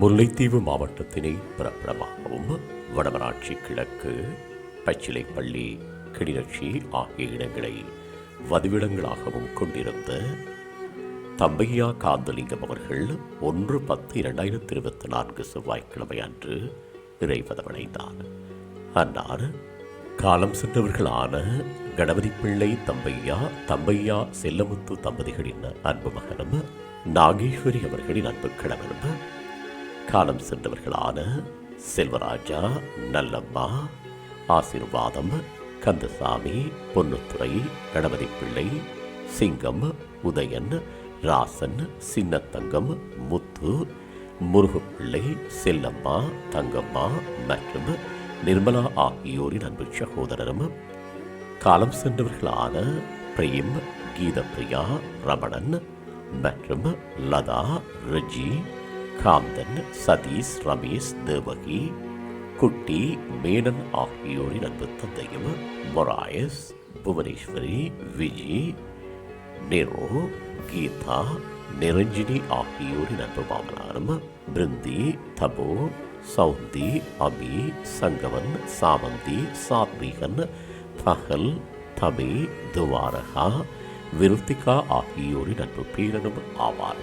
முல்லைத்தீவு மாவட்டத்தினை பிரபலமாகவும் வடமராட்சி கிழக்கு பச்சிலைப்பள்ளி கிளிநொச்சி ஆகிய இடங்களை வதிவிடங்களாகவும் கொண்டிருந்த தம்பையா காந்தலிங்கம் அவர்கள் ஒன்று பத்து இரண்டாயிரத்தி இருபத்தி நான்கு செவ்வாய்க்கிழமை அன்று இறைவதமடைந்தார் அன்னார் காலம் சென்றவர்களான கணபதி பிள்ளை தம்பையா தம்பையா செல்லமுத்து தம்பதிகளின் அன்பு மகனும் நாகேஸ்வரி அவர்களின் அன்பு கணவனும் காலம் சென்றவர்களான செல்வராஜா நல்லம்மா ஆசீர்வாதம் கந்தசாமி பொன்னுத்துறை கணபதி பிள்ளை சிங்கம் உதயன் ராசன் சின்னத்தங்கம் முத்து முருகப்பிள்ளை செல்லம்மா தங்கம்மா மற்றும் நிர்மலா ஆகியோரின் அன்பு சகோதரரும். காலம் சென்றவர்களான பிரேம் கீதப்பிரியா ரமணன் மற்றும் லதா ரிஜி காந்தன் சதீஷ் ரமேஷ் தேவகி குட்டி மேனன் ஆகியோரின் அன்பு தந்தையும் மொராயஸ் புவனேஸ்வரி விஜி நெரோ கீதா நிரஞ்சினி ஆகியோரின் அன்பு மாமனாரும் பிருந்தி தபோ சவுந்தி அபி சங்கவன் சாவந்தி சாத்வீகன் தகல் தமி துவாரகா விருத்திகா ஆகியோரின் அன்பு பேரனும் ஆவார்.